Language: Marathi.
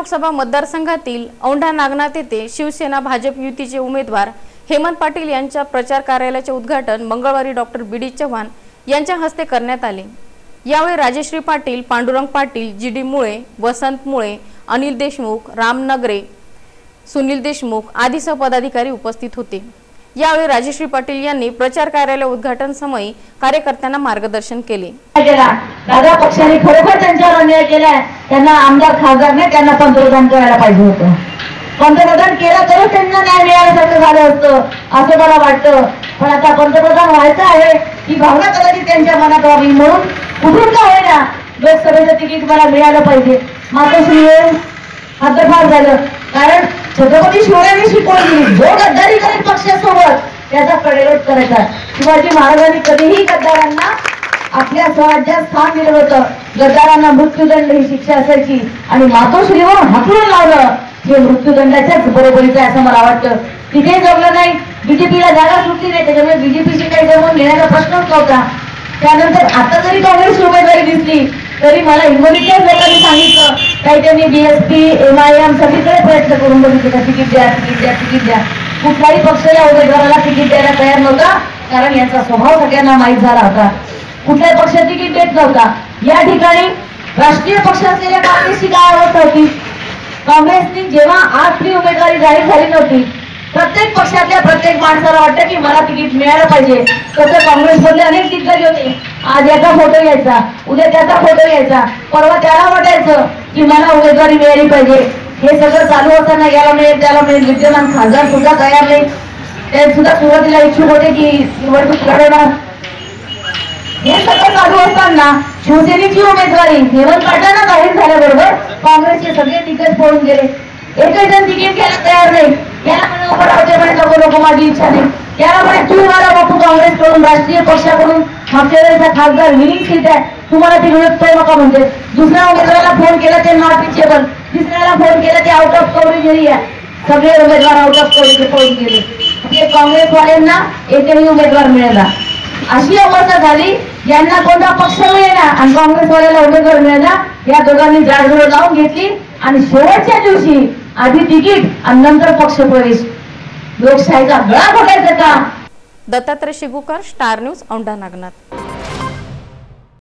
लोकसभा मतदारसंघातील औंढा नागनाथ येथे शिवसेना भाजप युतीचे उमेदवार हेमंत पाटील यांच्या प्रचार कार्यालयाचे उद्घाटन मंगळवारी डॉक्टर बी. डी. चव्हाण यांच्या हस्ते करण्यात आले. यावेळी राजश्री पाटील पांडुरंग पाटील जी डी मुळे वसंत मुळे अनिल देशमुख राम नगरे सुनील देशमुख आदी पदाधिकारी उपस्थित होते. यावेळी राजेश्री पाटील यांनी प्रचार कार्यालय उद्घाटन समयी कार्यकर्त्यांना मार्गदर्शन केले. दादा पक्षाने खरोखर त्यांच्यावर अन्याय केलाय. त्यांना आमदार खासदार त्यांना पंतप्रधान करायला पाहिजे होतं. पंतप्रधान केला तरच त्यांना न्याय मिळाल्यासारखं झालं असतं असं मला वाटतं. पण आता पंतप्रधान व्हायचं आहे ही भावना कदाचित त्यांच्या मनात व्हावी म्हणून कुठून का होईना लोकसभेचं तिकीट मला मिळालं पाहिजे. मात्र श्री हद्दपार झालं. कारण छत्रपती शिवरायांनी शिकवलं दिली जो गद्दारी करेल पक्षासोबत त्याचा करायचा शिवाजी महाराजांनी कधीही गद्दारांना आपल्या स्वराज्यात स्थान दिलं होतं. गद्दारांना मृत्यूदंड ही शिक्षा असायची आणि मातोश्रीवर हाकलून लावलं. हे मृत्यूदंडाच्याच बरोबरीचं आहे असं मला वाटतं. तिथे जमलं नाही. बीजेपीला जागा सुटली नाही. त्याच्यामुळे बीजेपीशी काही जमून घेण्याचा प्रश्नच नव्हता. त्यानंतर आता जरी काँग्रेस उमेदवारी दिसली तरी मला हिंगोलीच्याच लोकांनी सांगितलं. काही त्यांनी बीएसपी एम आय एम सगळीकडे प्रयत्न करून बघितले का? तिकीट द्या तिकीट द्या तिकीट द्या. कुठलाही पक्ष या उमेदवाराला तिकीट द्यायला तयार नव्हता कारण यांचा स्वभाव सगळ्यांना माहीत झाला होता. कुठल्याही पक्ष तिकीट देत नव्हता. या ठिकाणी राष्ट्रीय पक्ष असलेल्या काँग्रेसची काय अवस्था होती? काँग्रेसनी जेव्हा आपली उमेदवारी जाहीर झाली नव्हती प्रत्येक पक्षातल्या प्रत्येक माणसाला वाटतं की मला तिकीट मिळालं पाहिजे. तसं काँग्रेसमधले अनेक दिग्गज होते. आज याचा फोटो घ्यायचा उद्या त्याचा फोटो घ्यायचा परवा त्याला वाटायचं की मला उमेदवारी मिळाली पाहिजे. हे सगळं चालू असताना याला मिळेल त्याला मिळेल. विद्यमान खासदार सुद्धा तयार नाही. ते सुद्धा सुरुवातीला इच्छुक होते की निवडणूक लढवणार. हे सगळं चालू असताना शिवसेनेची उमेदवारी हेमंत पाटलांना जाहीर झाल्याबरोबर काँग्रेसचे सगळे तिकीट पळून गेले. एकही जण तिकीट घ्यायला तयार नाही. याला म्हणे उभं राहते म्हणे नको नको माझी इच्छा नाही. त्याला म्हणे तू मला बापू काँग्रेसकडून राष्ट्रीय पक्षाकडून मागच्या वेळेचा खासदार विनिंग सीट आहे. तुम्हाला ती मिळत नका म्हणते. दुसऱ्या उमेदवाराला फोन केला ते नॉट रिचेबल तिसऱ्याला फोन केला ते आउट ऑफ कव्हरेज एरिया सगळे उमेदवार आउट ऑफ कव्हरेज पळून गेले म्हणजे काँग्रेसवाल्यांना एकही उमेदवार मिळाला. अशी अवस्था झाली यांना कोणता पक्ष मिळेना आणि काँग्रेसवाल्याला उमेदवार मिळाला या दोघांनी जाडजोड लावून घेतली आणि शेवटच्या दिवशी आधी तिकीट आणि नंतर पक्ष प्रवेश. लोकशाहीचा गळा घोटायचं का? Dattatray Shigukar star news Aundha Nagnath.